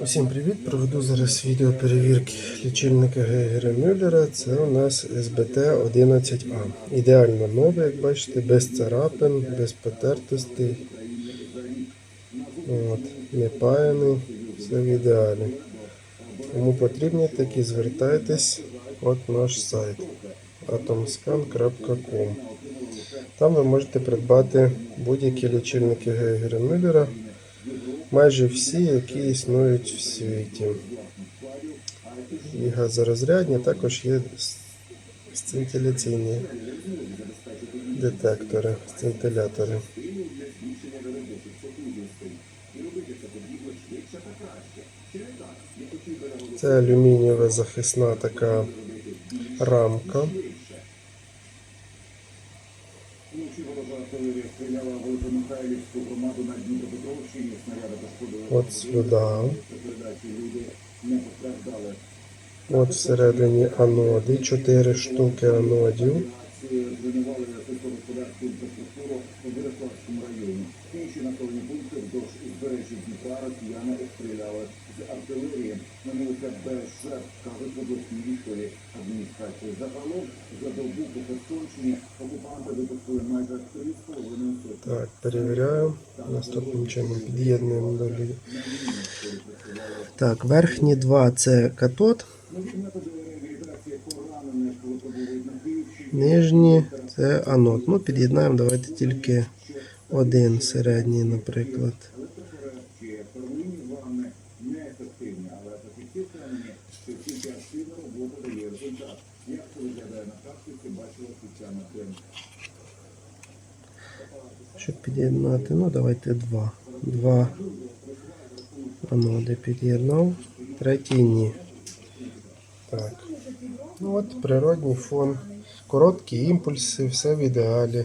Усім привіт! Проведу зараз відео перевірки лічильника Гейгера Мюллера. Це у нас СБТ 11А. Ідеально новий, як бачите, без царапин, без потертостей. От, не паяний, все в ідеалі. Кому потрібні такі, звертайтесь от наш сайт atomscan.com. Там ви можете придбати будь-які лічильники Гейгера Мюллера майже всі, які існують в світі. І газорозрядні також є сцинтиляційні детектори, сцинтилятори. Це алюмінієва захисна така рамка. Артилерія стріляла в Великомихайлівську громаду на Дніпропетровщині. Снаряди пошкодили От сюди. люди не постраждали. От всередині аноди, 4 штуки анодів. Ці руйнували сільськогосподарську інфраструктуру у Береславському районі. Інші населені пункти вздовж узбережжя Дніпра росіяни обстріляли з артилерії. Минулося без жертв, кажуть в обласній адміністрації. Загалом за добу по Херсонщині окупанти випустили майже 3,5 сотні. Так, перевіряю. Наступним чином під'єднуємо до лі- Так, верхні два це катод, нижні це анод. Ну, під'єднаємо, давайте тільки один середній, наприклад. Щоб під'єднати, ну давайте два. Два аноди під'єднав, третій ні. Так. Ну от природній фон. Короткі імпульси, все в ідеалі.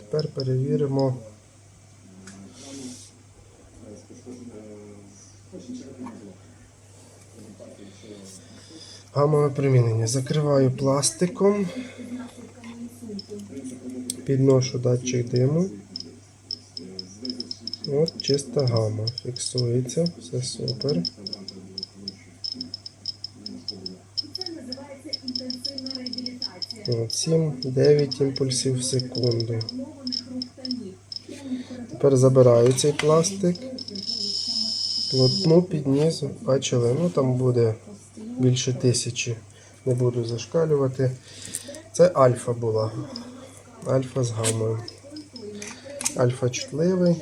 Тепер перевіримо. Гамове примінення. Закриваю пластиком. Підношу датчик диму. От чиста гама. Фіксується. Все супер. Це називається інтенсивна реабілітація От 7-9 імпульсів в секунду. Тепер забираю цей пластик. Плотну підніс, бачили, ну там буде більше тисячі. Не буду зашкалювати. Це альфа була. Альфа з гамою. Альфа чутливий.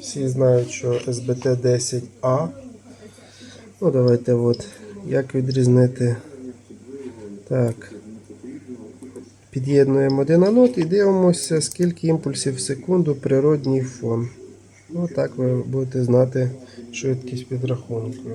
Всі знають, що SBT 10A. Ну, давайте от. Як відрізнити. Так. Під'єднуємо один анод і дивимося, скільки імпульсів в секунду природній фон. Ну, так ви будете знати швидкість підрахунку.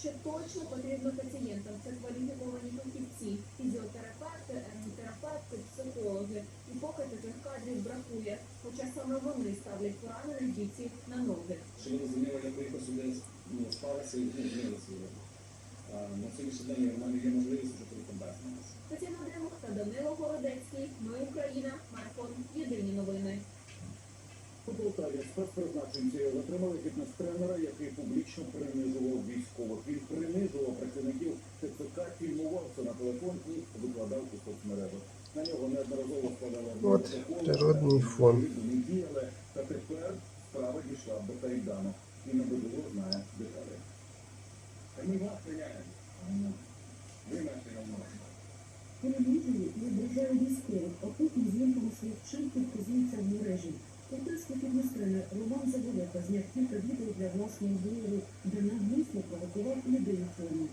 що точно потрібно пацієнтам, це кваліфіковані фахівці, фізіотерапевти, ерготерапевти, психологи. І поки таких кадрів бракує, хоча саме вони ставлять поранених бійців на ноги. Щоб ви розуміли, як ви сюди ну, склалися і змінилися. На сьогоднішній день в мене є можливість вже приконтактити нас. Тетяна Дремух та Данило Городецький. Ми Україна. Марафон. Єдині новини. У Полтаві спецпризначенці затримали фітнес-тренера, який публічно принижував військових. Він принижував працівників ТЦК, фільмувався на телефон і викладав у соцмережах. На нього неодноразово складали От природний фон. не діяли, та тепер справа дійшла до Кайдану. І небудово знає деталі. Ми вас прийняємо. Ви нас прийняємо. Телевізії відображає військових, а потім своїх вчинків вказується в мережі. Китайський фітнес-тренер Роман Заволока зняв кілька відео для власного блогу, де навмисно провокував людей в формі.